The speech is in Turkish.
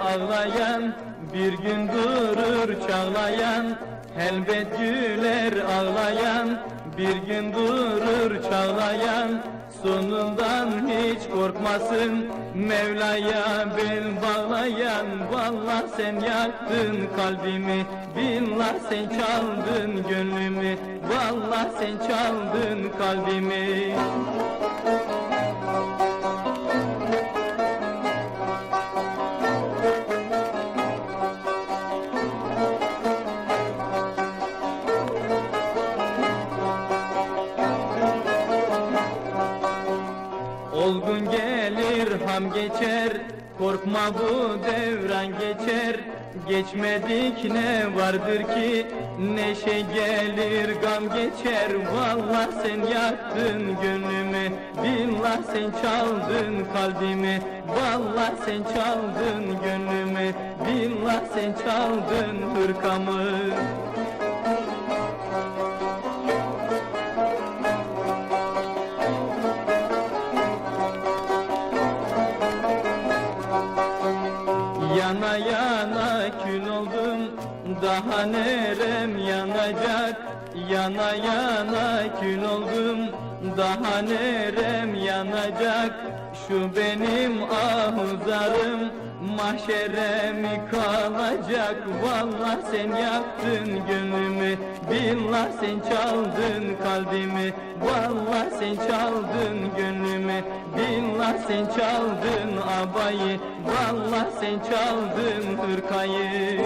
ağlayan Bir gün durur çağlayan. Elbet güler ağlayan Bir gün durur çağlayan. Sonundan hiç korkmasın Mevla'ya bel bağlayan. Vallah sen yaktın kalbimi Billah sen çaldın gönlümü. Vallah sen çaldın kalbimi Olgun gelir ham geçer. Korkma bu devran geçer. Geçmedik ne vardır ki? Neşe gelir gam geçer. Vallah sen yaktın gönlümü Billah sen çaldın kalbimi Vallah sen çaldın gönlümü Billah sen çaldın hırkamı Yana yana kül oldum Daha nerem yanacak? Yana yana kül oldum Daha nerem yanacak? Şu benim ahuzarım Mahşere mi kalacak Vallah sen yaktın gönlümü Billah sen çaldın kalbimi Vallah sen çaldın gönlümü Billah sen çaldın abayı Vallah sen çaldın hırkayı